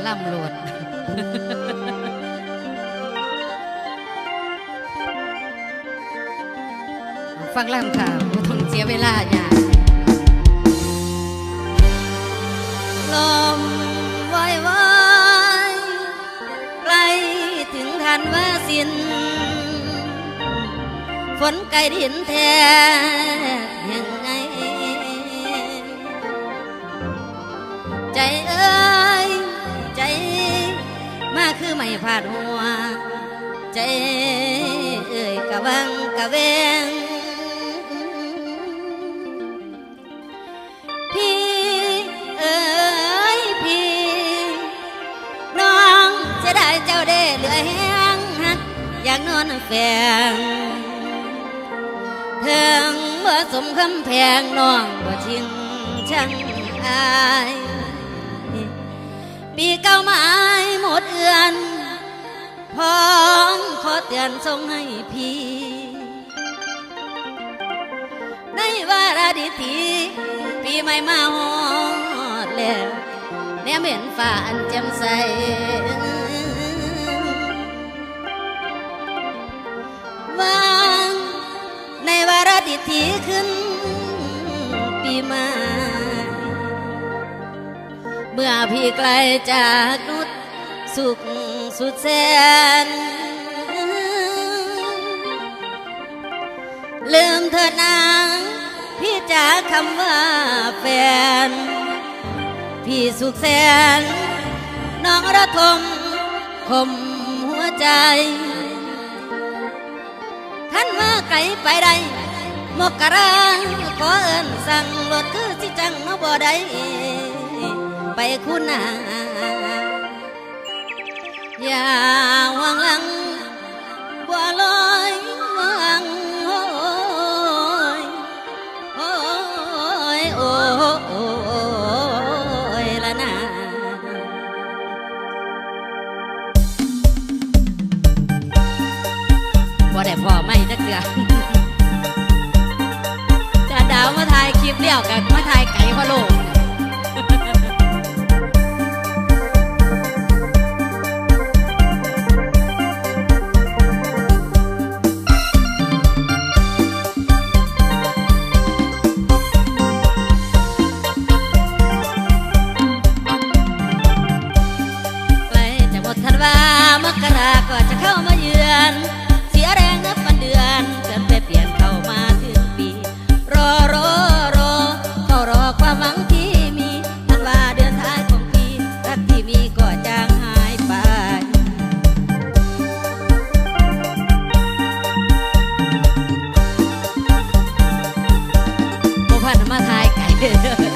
ะล่ำโลดฟังล่ำค่ะบ่ต้องเสียเวลาอย่าลมวอยวายใกล้ถึงทันว่าสิ้นฝนไกลดินแท้ ไม่พลาดหัว ใจเอ้ยกะวังกะเวง พี่เอ้ยพี่ น้องจะได้เจ้าได้เหลือแห้งฮักอยากนอนแฝงเทิงบ่อสมคำแพงน้องบ่ชิงช่างอายปีเก้าม้หมดเอือน พร้อมขอเตือนส่งให้พี่ ในวาระดิทีปีใหม่มาฮอดแล้วแนมเห็นฟ้าอันแจ่มใสวางในวาระดิทีขึ้นปีใหม่เมื่อพี่ไกลจากนุษ สุขสุดแสนลืมเธอนางพี่จากคำว่าแฟน พี่สุขแสน น้องระทมคมหัวใจท่านว่าไกลไปใดมกราขอเอินสั่งรถคือสิจังนบ่ได้ไปคุณนา อย่า พันมาทายไก่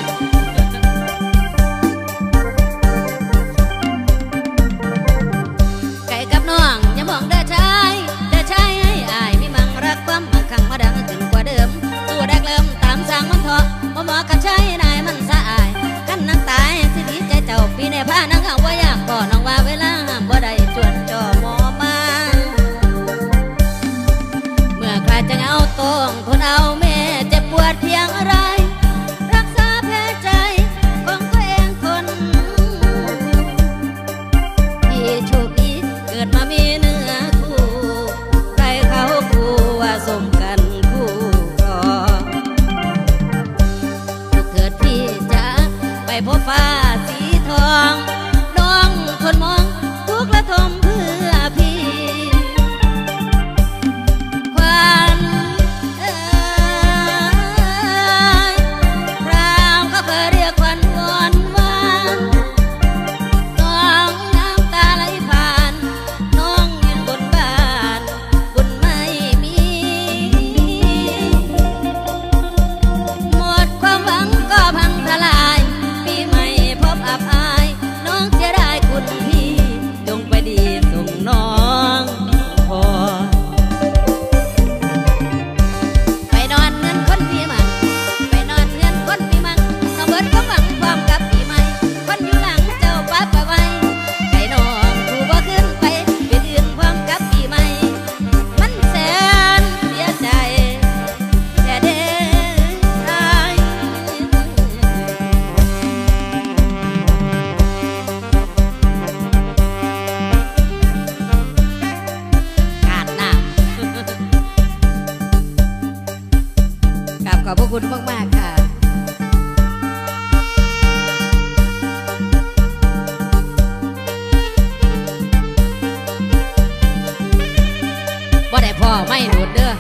พ่อไม่หลุดเด้อ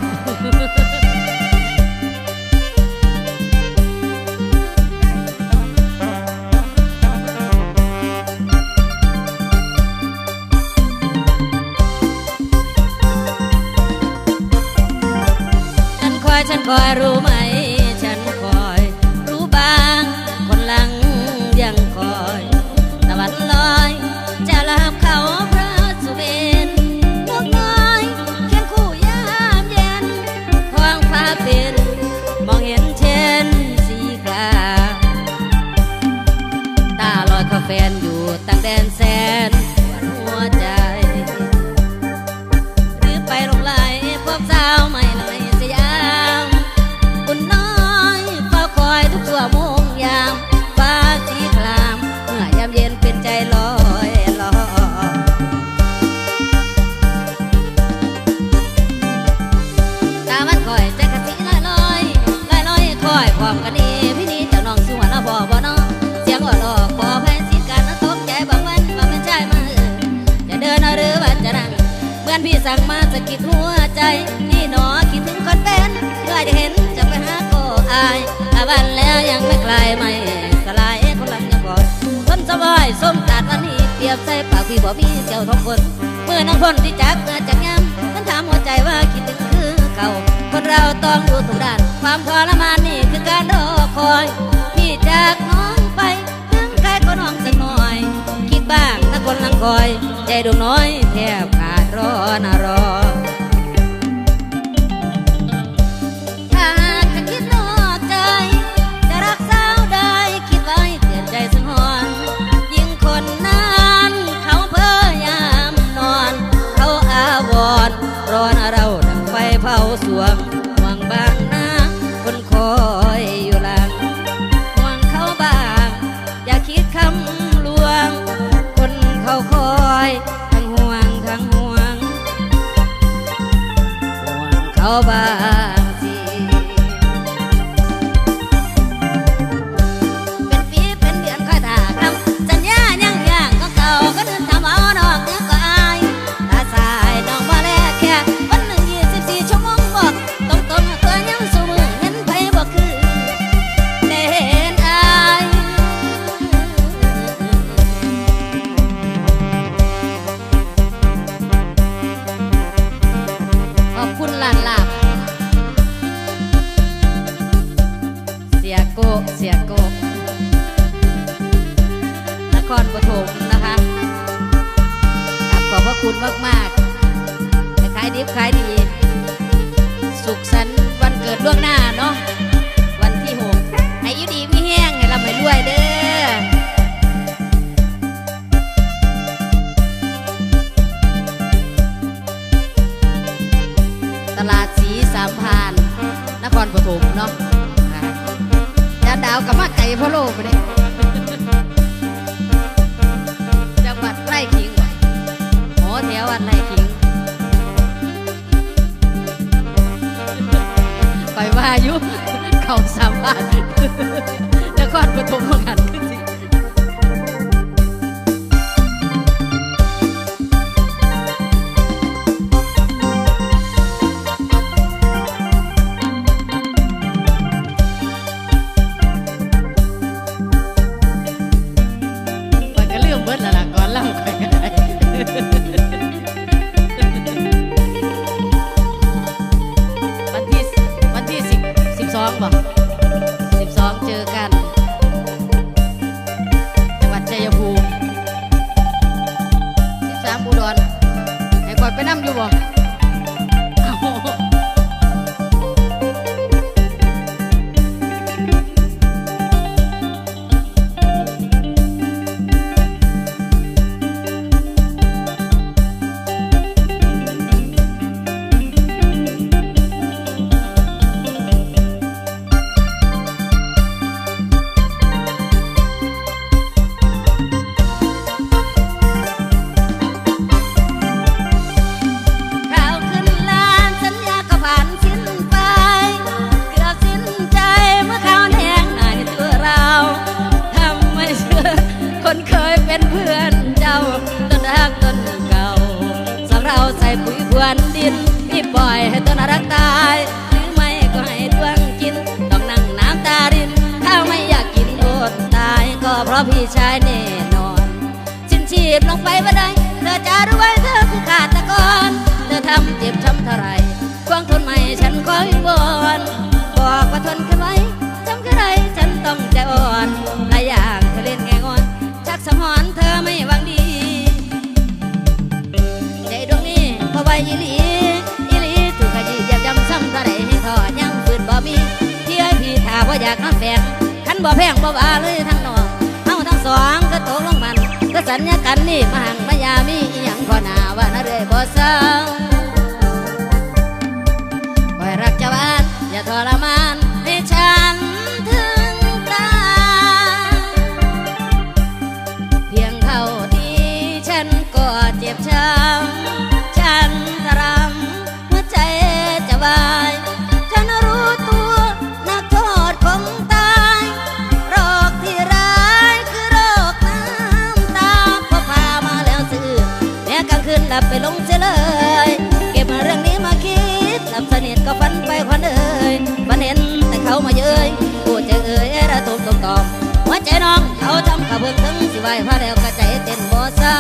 ฉันคอยฉันคอยรู้ไหม อมกันนี้พี่นี้เจ้าน้องสัวละบ่บ่น้องเสียงอ่อนออกขอแพ้สิการนั้นตกใจบางวันว่าเป็นใจมาเออจะเดินหรือว่าจะนั่งเหมือนพี่สั่งมาสะกิดหัวใจนี่หนอคิดถึงคนเป็นเพื่อจะเห็นจะไปหาโกอายอาบันแล้วยังไม่คลายไม่สลายคนลังยังบ่อยทนสบายส้มตัดวันนี้เปรียบใส่ปากพี่บ่มีเจ้าทองคนเมื่อนังพ้นที่จักเมื่อจักย้ำฉันถามหัวใจว่าคิดถึงคือเก่าคนเราต้องดูทุกด้านความทรมานนี่ อยพี่จากน้องไปถึงใครก็น้องสักหน่อย คิดบ้างถ้าคนลังคอย ใจดวงน้อยแทบขาดรอนะรอ ลาดสีสามพานนครปฐมเนาะยาดาวกับมาไก่พะโลไปเลยจังหวัดไร่ขิงว่ะหอแถววัดไร่ขิงไปว่าอยุเขาสามพานนครปฐมเหมือนกัน นดินพี่ปล่อยให้ต้นรักตายหรือไม่ก็ให้ดวงกิน ต้องนั่งน้ำตาริน ถ้าไม่อยากกินอดตาย ก็เพราะพี่ชายแน่นอน ชินชีพลงไปบ่ได้เธอจะรู้ไว้เธอคือขาดตะกอนเธอทำเจ็บช้ำเท่าไรควางทนไม่ฉันคอยบอนบอกว่าทนแค่ไว้จำแค่ไรฉันต้องใจอ่อน บ่แพงบ่ว่าเลยทั้งนอกเฮาทั้งสองก็ตกลงมัน ก็สัญญากันนี่มาหังมายามีอีหยังพอหนาว่านะเรื่อยบ่เศร้าคอยรักเจ้าบ้านอย่าทรมานให้ฉันถึงตายเพียงเท่าที่ฉันก็เจ็บช้ำ ลับไปลงเฉยเลย เก็บเรื่องนี้มาคิดหลับสนิทก็ฝันไปควันเอ่ยฝันเห็นแต่เขามาเย้ยพูดจะเอ่ยระทมตมตอมหัวใจน้องเขาทำกระเบื้งถึงสิไหวพระแล้วก็ใจเต้นบ่เศร้า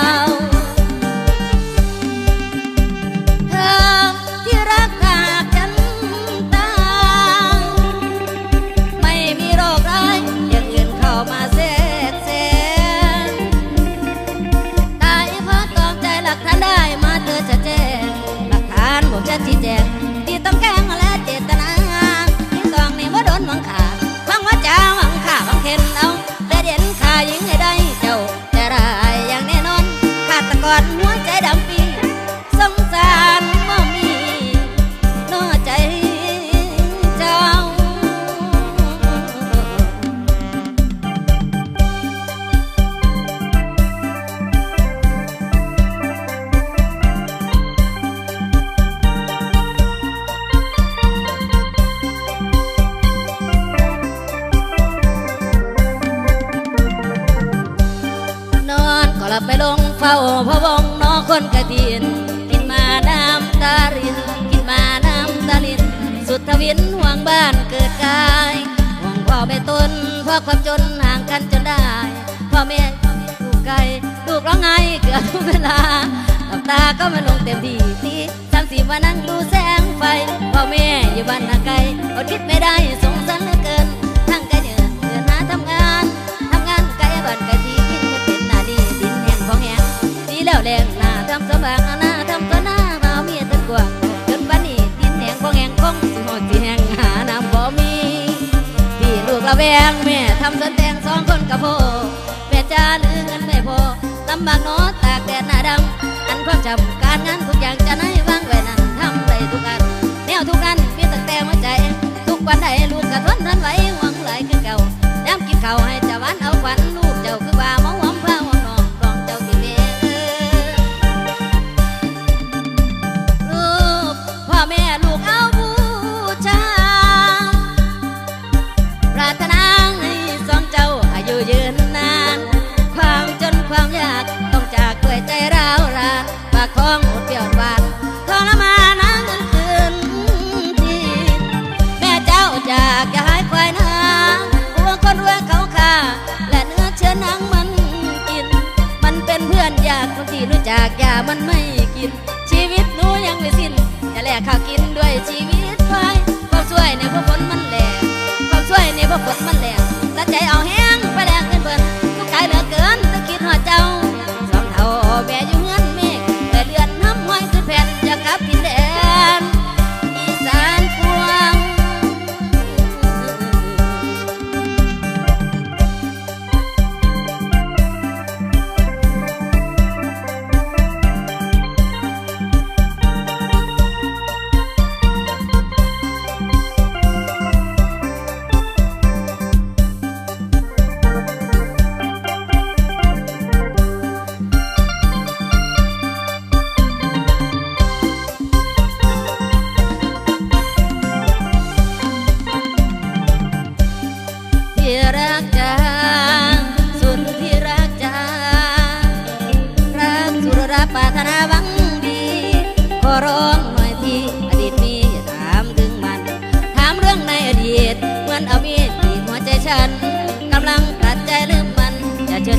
สุดทวินห่วงบ้านเกิดกายห่วงพ่อแม่ตนเพราะความจนห่างกันจนได้พ่อแม่ลูกไก่ลูกร้องไห้เกือบทุกเวลาหลับตาก็ไม่ลงเต็มที่ที่สามสี่มานั่งดูแสงไฟพ่อแม่อยู่บ้านทางไกลอดคิดไม่ได้สงสารเหลือเกินทั้งไกลเหนือเดินหาทำงานทำงานไกลบ้านไกลที่กินเงินเป็นหน้าดีดินแห้งของแห้งดีแล้วแรงหน้าทำสบางหน้า แวงแม่ทำสวนแตงสองคนกับพ่อแม่จ้าลือเงินไม่พอลำบากเน้อตากแดดหน้าดำอันความจำการงานทุกอย่างจะให้วางไว้นั้นทำได้ทุกอันแนวทุกอันมีตั้งแต่หัวใจ ทุกวันใดลูกกระทนทันไหวหวังไหลคือเก่าน้ำกินข้าวให้จะวานเอาขวัญลูกเจ้าคือว่าหมอ แล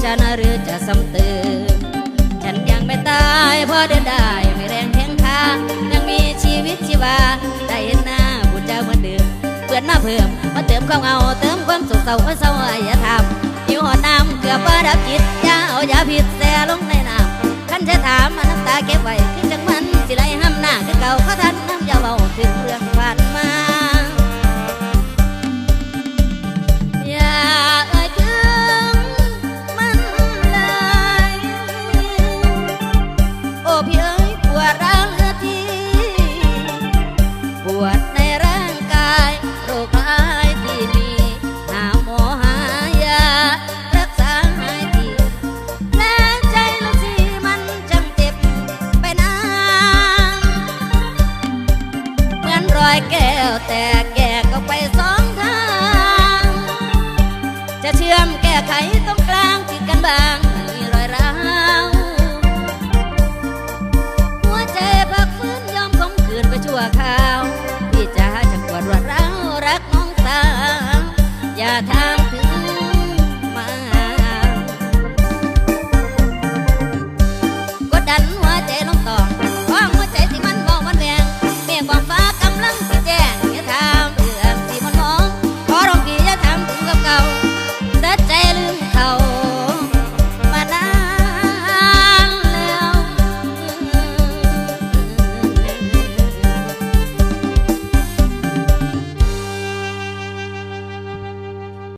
ฉันหรือจะซ้ำเติมฉันยังไม่ตายเพราะเดินได้ไม่แรงแข็งขายังมีชีวิตชีวาได้เห็นหน้าผู้เจ้าเหมือนเดิมเปื่อนมาเพิ่มมาเติมความเอาเติมความสุขเศร้าเศร้าอย่าทำอยู่หอดน้ำเกือบว่าดับจิตอย่าเอาอย่าผิดแสลงในน้ำคันจะถามมาน้ำตาเก็บไว้คือจังมันสิไหลห้ำหน้าคือเก่าเขาทันน้ำยาเบาถึงเรื่องผ่าน